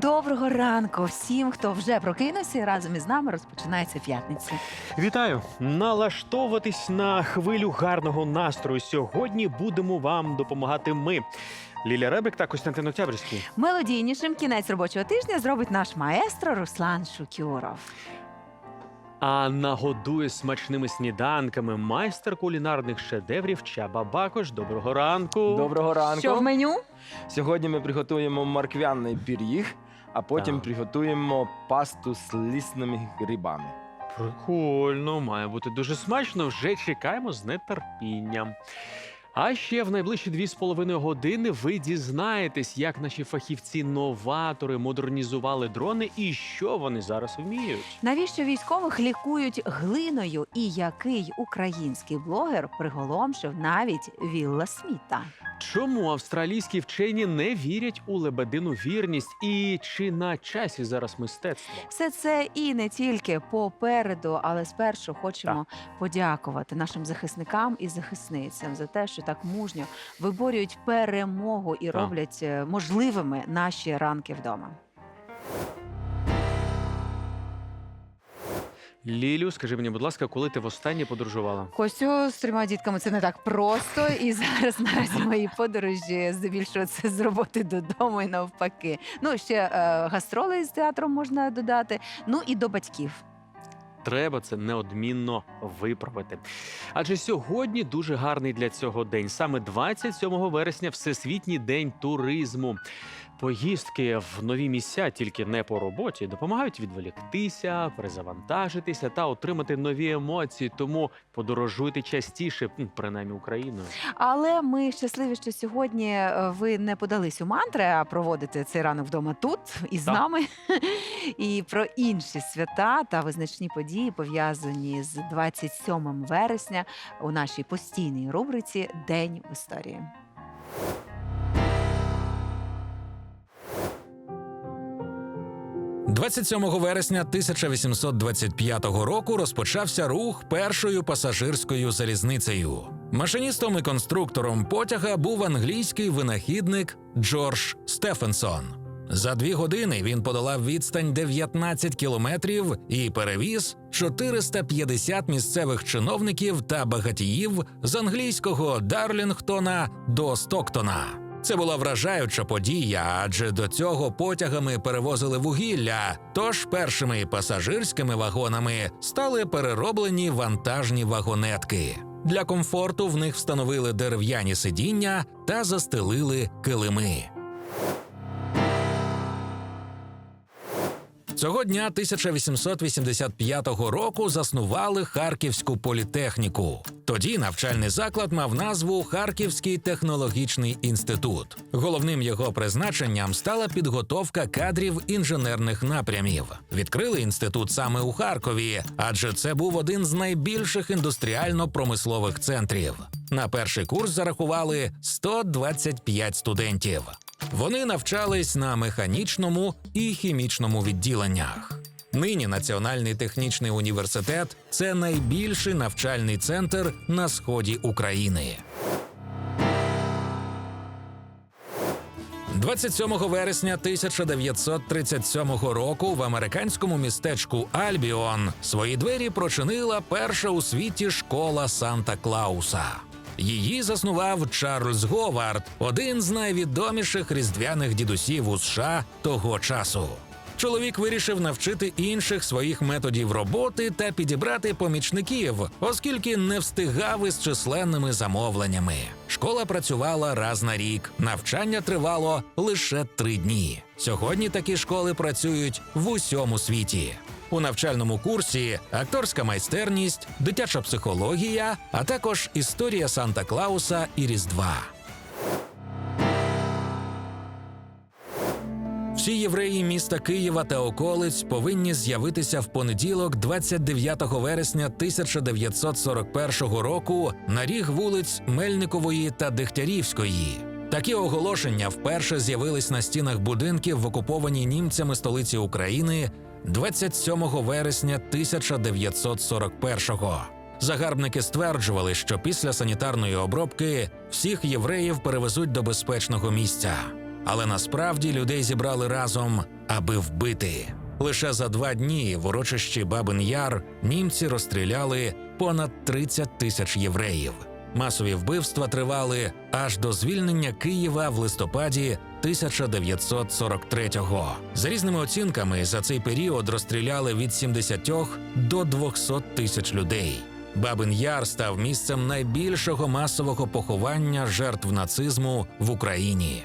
Доброго ранку всім, хто вже прокинувся і разом із нами розпочинається п'ятниця. Вітаю! Налаштовуватись на хвилю гарного настрою. Сьогодні будемо вам допомагати ми. Ліля Ребик та Костянтин Октябрьський. Мелодійнішим кінець робочого тижня зробить наш маестро Руслан Шукюров. А нагодує смачними сніданками майстер кулінарних шедеврів Чаба Бакош. Доброго ранку. Доброго ранку. Що в меню? Сьогодні ми приготуємо морквяний пиріг, а потім Так. приготуємо пасту з лісними грибами. Прикольно, має бути дуже смачно. Вже чекаємо з нетерпінням. А ще в найближчі дві з половиною години ви дізнаєтесь, як наші фахівці-новатори модернізували дрони і що вони зараз вміють. Навіщо військових лікують глиною і який український блогер приголомшив навіть Вілла Сміта? Чому австралійські вчені не вірять у лебедину вірність? І чи на часі зараз мистецтво? Все це і не тільки попереду, але спершу хочемо подякувати нашим захисникам і захисницям за те, що так мужньо виборюють перемогу і Так. роблять е, можливими наші ранки вдома. Лілю, скажи мені, будь ласка, коли ти востаннє подорожувала? Костю з трьома дітками це не так просто, і зараз наразі мої подорожі здебільшого це з роботи додому і навпаки. Ну ще е, гастроли з театром можна додати. Ну і до батьків. Треба це неодмінно виправити. Адже сьогодні дуже гарний для цього день. Саме 27 вересня, Всесвітній день туризму. Поїздки в нові місця, тільки не по роботі, допомагають відволіктися, перезавантажитися та отримати нові емоції. Тому подорожуйте частіше, м, принаймні Україною. Але ми щасливі, що сьогодні е, ви не подались у мантри, а проводите цей ранок вдома тут із Так. нами. І про інші свята та визначні події пов'язані з 27 вересня у нашій постійній рубриці День в історії. – 27 вересня 1825 року розпочався рух першою пасажирською залізницею. Машиністом і конструктором потяга був англійський винахідник Джордж Стефенсон. За дві години він подолав відстань 19 кілометрів і перевіз 450 місцевих чиновників та багатіїв з англійського Дарлінгтона до Стоктона. Це була вражаюча подія, адже до цього потягами перевозили вугілля. Тож першими пасажирськими вагонами стали перероблені вантажні вагонетки. Для комфорту в них встановили дерев'яні сидіння та застелили килими. Цього дня 1885 року заснували Харківську політехніку. Тоді навчальний заклад мав назву Харківський технологічний інститут. Головним його призначенням стала підготовка кадрів інженерних напрямів. Відкрили інститут саме у Харкові, адже це був один з найбільших індустріально-промислових центрів. На перший курс зарахували 125 студентів. Вони навчались на механічному і хімічному відділеннях. Нині Національний технічний університет це найбільший навчальний центр на сході України. 27 вересня 1937 року в американському містечку Альбіон свої двері прочинила перша у світі школа Санта Клауса. Її заснував Чарльз Говард, один з найвідоміших різдвяних дідусів у США того часу. Чоловік вирішив навчити інших своїх методів роботи та підібрати помічників, оскільки не встигав із численними замовленнями. Школа працювала раз на рік, навчання тривало лише три дні. Сьогодні такі школи працюють в усьому світі. У навчальному курсі акторська майстерність, дитяча психологія, а також історія Санта Клауса і Різдва. Всі євреї міста Києва та околиць повинні з'явитися в понеділок, 29 вересня 1941 року на ріг вулиць Мельникової та Дегтярівської. Такі оголошення вперше з'явились на стінах будинків в окупованій німцями столиці України 27 вересня 1941-го. Загарбники стверджували, що після санітарної обробки всіх євреїв перевезуть до безпечного місця. Але насправді людей зібрали разом, аби вбити. Лише за два дні в урочищі Бабин Яр німці розстріляли понад 30 тисяч євреїв. Масові вбивства тривали аж до звільнення Києва в листопаді 1943-го. За різними оцінками, за цей період розстріляли від 70 до 200 тисяч людей. Бабин Яр став місцем найбільшого масового поховання жертв нацизму в Україні.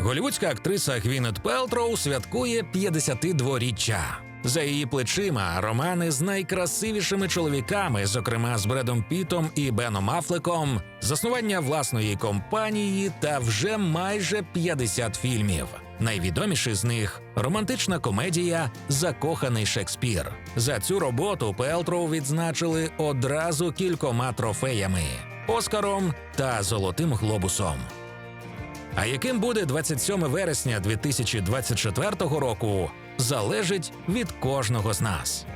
Голівудська актриса Гвінет Пелтроу святкує 52-річчя. За її плечима романи з найкрасивішими чоловіками, зокрема з Бредом Пітом і Беном Афлеком, заснування власної компанії та вже майже 50 фільмів. Найвідоміший з них романтична комедія Закоханий Шекспір. За цю роботу Пелтроу відзначили одразу кількома трофеями Оскаром та Золотим глобусом. А яким буде 27 вересня 2024 року, залежить від кожного з нас.